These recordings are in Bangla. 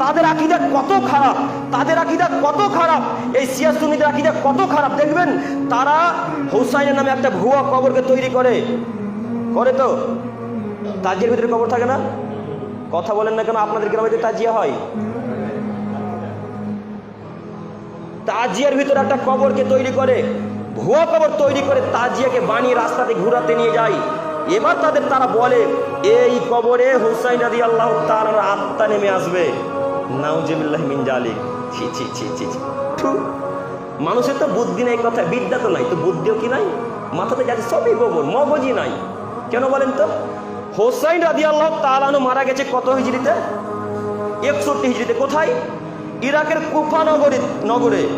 তাদের আকিদা কত খারাপ? তাদের আকিদা কত খারাপ? এই সিয়া সুন্নিদের আকিদা কত খারাপ? দেখবেন তারা হুসাইনের নামে একটা ভুয়া কবরকে তৈরি করে। করে তো? তাজিয়ার ভিতরে কবর থাকে না? কথা বলেন না কেন? আপনাদের গ্রামে তাজিয়া হয়? তাজিয়ার ভিতরে একটা কবরকে তৈরি করে, ভুয়া কবর তৈরি করে তাজিয়াকে বানিয়ে রাস্তাতে ঘুরাতে নিয়ে যায়। এবার তাদের তারা বলে, এই কবরে হুসাইন রাদি আল্লাহ তার আত্মা নেমে আসবে। নাউজিবিল্লাহ মিন জালিক। ছি ছি ছি ছি ছি। মানুষের তো বুদ্ধি নেই কথা বিদ্যা তো নাই। তো বুদ্ধিও কি নাই? মাথাতে যাচ্ছে সবই গোবর, মগজই নাই। কেন বলেন তো? হোসাইন রাদি আল্লাহ তালানু মারা গেছে কত হিজড়িতে? একষট্টি হিজড়িতে। কোথায়? ইরাকের কুফা নগরে নগরে।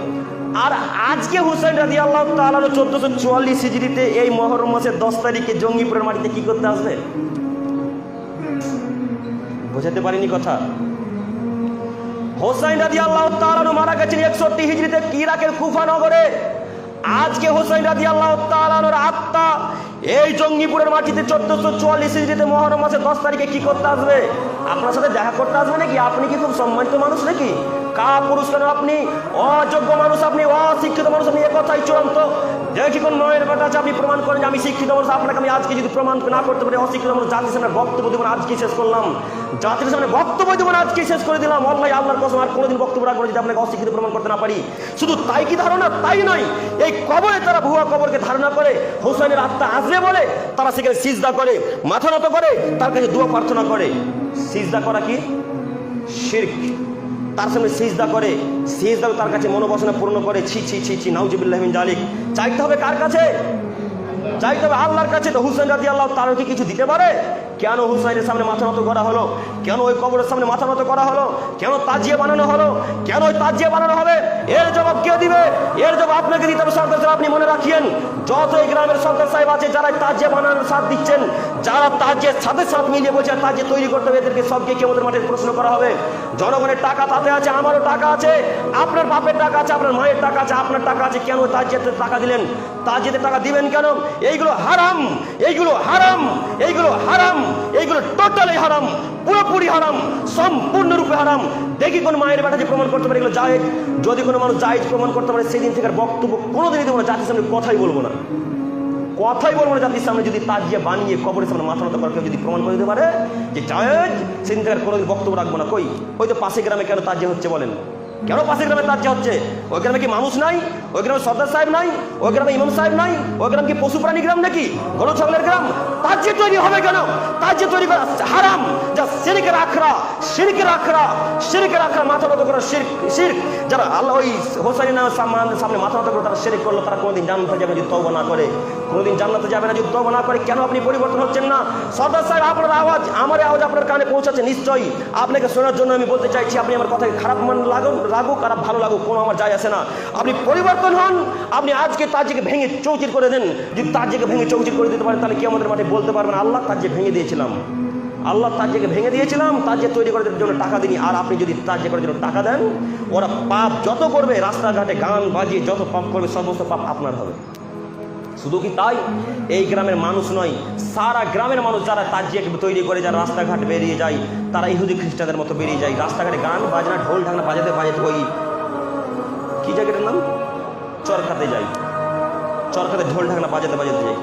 আর আজকে হুসাইন রাজি আল্লাহ তালানো চোদ্দশো চুয়াল্লিশ হিজড়িতে এই মহরম মাসের দশ তারিখে জঙ্গিপুরের মাটিতে কি করতে আসবে? বোঝাতে পারিনি কথা। হোসাইন রাজি আল্লাহ তালানো মারা গেছেন একষট্টি হিজড়িতে ইরাকের কুফা নগরে। আজকে হোসাইন রাজি আল্লাহ তালানোর আত্মা এই জঙ্গিপুরের মাটিতে চোদ্দশো চুয়াল্লিশ হিজড়িতে মহরম মাসে দশ তারিখে কি করতে আসবে? আপনার সাথে দেখা করতে আসবে নাকি? আপনি কি খুব সম্মানিত মানুষ নাকি? কা পুরুষ কেন আপনি, অযোগ্য মানুষ আপনি, অশিক্ষিত মানুষ আপনি, একথাই চূড়ান্ত। দেখি কোন নয়ের কথা আছে, আপনি প্রমাণ করেন আমি শিক্ষিত মানুষ, আপনাকে আমি আজকে যদি প্রমাণ না করতে পারি, অশিক্ষিত মানুষ, জাতির সামনে বক্তব্য দেবেন আজকে শেষ করলাম। জাতির সামনে বক্তব্য দেবেন আজকে শেষ করে দিলাম। আল্লাহ আল্লাহর কসম, আর কোনোদিন বক্তব্য রাখব যদি আপনাকে অশিক্ষিত প্রমাণ করতে না পারি। শুধু তাই কি ধারণা? তাই নয়, এই কবরে তারা ভুয়া কবরকে ধারণা করে হোসেনের আত্মা আসবে বলে, তারা সেখানে সিজদা করে, মাথা নত করে, তার কাছে দোয়া প্রার্থনা করে। সিজদা করা কি? শিরক। তার সামনে সিজদা করে। সিজদা তার কাছে মনোবাসনা পূর্ণ করে। ছি ছি ছি ছি নাউজিবুল্লাহমিন জালিক। চাইতে হবে কার কাছে? চাইতে হবে আল্লাহর কাছে। তো হুসেন রাজি আল্লাহ তার কি কিছু দিতে পারে? কেন হুসাইনের সামনে মাথা নত করা হলো? কেন ওই কবরের সামনে মাথা নত করা হলো? কেন তাজিয়া বানানো হলো? কেন ওই তাজিয়া বানানো হবে? এর জবাব কে দিবে? এর জবাব আপনাকে দিতে হবে সরকার সাহেব, আপনি মনে রাখিয়েন যত এই গ্রামের সরকার সাহেব আছে যারা তাজিয়ে বানানোর সাথ দিচ্ছেন যারা তাজিয়ের সাথে সাথ মিলিয়ে বলছে তাজিয়ে তৈরি করতে হবে এদেরকে সবকে কেমতের মাঠে প্রশ্ন করা হবে। জনগণের টাকা তাতে আছে আমারও টাকা আছে আপনার বাপের টাকা আছে আপনার মায়ের টাকা আছে আপনার টাকা আছে কেন তাজিয়াতে টাকা দিলেন? তাজিয়াতে টাকা দিবেন কেন? এইগুলো হারাম এইগুলো হারাম এইগুলো হারাম। এইগুলো টোটালি হারাম, পুরোপুরি হারাম, সম্পূর্ণরূপে হারাম। দেখি কোন মায়ের বেটা যে প্রমাণ করতে পারে, এগুলো জায়েজ। যদি কোনো মানুষ জায়েজ প্রমাণ করতে পারে, সেদিন থেকে বক্তব্য কোনোদিনই দেবো না, জাতির সামনে কথাই বলব না। কথাই বলব না জাতির সামনে, যদি তাজিয়া বানিয়ে কবরের সামনে মাথা নত করে কেউ যদি প্রমাণ করে দিতে পারে যে জায়েজ, সেদিন থেকে কোনোদিন বক্তব্য রাখব না। কই? ওই তো পাশে গ্রামে কেন তাজিয়া হচ্ছে বলেন? কেন পাশের গ্রামে তাজ্জা হচ্ছে? ওই গ্রামে কি মানুষ নাই? ওই গ্রামে সর্দার সাহেব নাই? ওই গ্রামে ইমাম সাহেব নাই? ওই গ্রাম কি পশু প্রাণী গ্রাম নাকি? গরু, ছাগলের গ্রাম? তাজ্জে তৈরি হবে কেন? তাজ্জে তৈরি করা হারাম। যা শিরকের আখড়া শিরকের আখড়া শিরকের আখড়া মাথা নত করা শিরক শিরক যারা আল্লাহ ওই হোসাইনের নামের সামনে মাথা নত করে তারা শিরক করল, তারা কোনোদিন জান্নাতে যাবে যদি তওবা না করে। কোনোদিন জান্নাতে যাবে না, যদি তওবা না করে, কেন আপনি পরিবর্তন হচ্ছেন না? সর্দার সাহেব, আপনার আওয়াজ আমার আওয়াজ আপনার কানে পৌঁছাচ্ছে নিশ্চয়ই। আপনাকে শোনার জন্য আমি বলতে চাইছি, আপনি আমার কথাকে খারাপ মান লাগুক লাগুক আর ভালো লাগুক, কোনো আমার যায় আসে না। আপনি পরিবর্তন হন, আপনি আজকে তাজিকে ভেঙে চৌচির করে দেন। যদি তাজিকে ভেঙে চৌচির করে দিতে পারেন তাহলে কি আমাদের মাঠে বলতে পারবেন, আল্লাহ তাজিয়ে ভেঙে দিয়েছিলাম। আল্লাহ তাজিকে ভেঙে দিয়েছিলাম তাজিয়ে তৈরি করার জন্য টাকা দিনি আর আপনি যদি তাজিয়ে করার জন্য টাকা দেন, ওরা পাপ যত করবে, রাস্তাঘাটে গান বাজিয়ে যত পাপ করবে, সমস্ত পাপ আপনার হবে। শুধু কি তাই? এই গ্রামের মানুষ নয় সারা গ্রামের মানুষ যারা তাজিয়া তৈরি করে, যারা রাস্তাঘাট বেরিয়ে যায়, তারা ইহুদি খ্রিস্টানদের মতো বেরিয়ে যায়। রাস্তাঘাটে গান বাজনা, ঢোল, ঢাকনা বাজাতে বাজাতে ওই কী জায়গাটার নাম? চরকাতে যাই চরকাতে ঢোল, ঢাকনা বাজাতে বাজাতে যাই